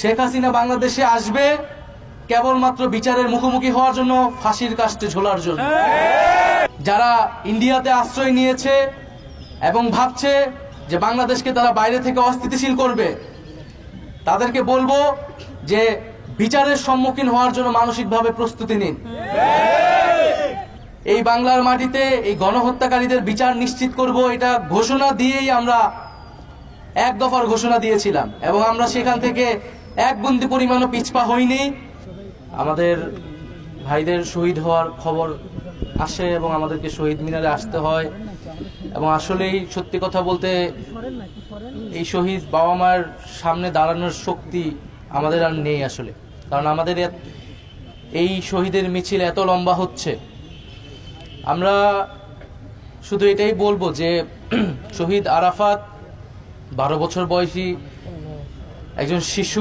শেখ হাসিনা বাংলাদেশে আসবে কেবলমাত্র বিচারের মুখোমুখি হওয়ার জন্য, ফাঁসির কাস্টে ঝোলার জন্য। যারা ইন্ডিয়াতে আশ্রয় নিয়েছে এবং ভাবছে যে বাংলাদেশকে তারা বাইরে থেকে অস্থিতিশীল করবে, তাদেরকে বলব যে বিচারের সম্মুখীন হওয়ার জন্য মানসিকভাবে প্রস্তুতি নিন। এই বাংলার মাটিতে এই গণহত্যাকারীদের বিচার নিশ্চিত করব, এটা ঘোষণা দিয়েই আমরা এক দফার ঘোষণা দিয়েছিলাম এবং আমরা সেখান থেকে এক বন্দি পরিমাণও পিছপা হইনি আমাদের ভাইদের শহীদ হওয়ার খবর আসে এবং আমাদেরকে শহীদ মিনারে আসতে হয়। এবং আসলেই সত্যি কথা বলতে এই শহীদ বাবা মায়ের সামনে দাঁড়ানোর শক্তি আমাদের আর নেই আসলে। কারণ আমাদের এই শহীদের মিছিল এত লম্বা হচ্ছে। আমরা শুধু এটাই বলব যে শহীদ আরাফাত বারো বছর বয়সী একজন শিশু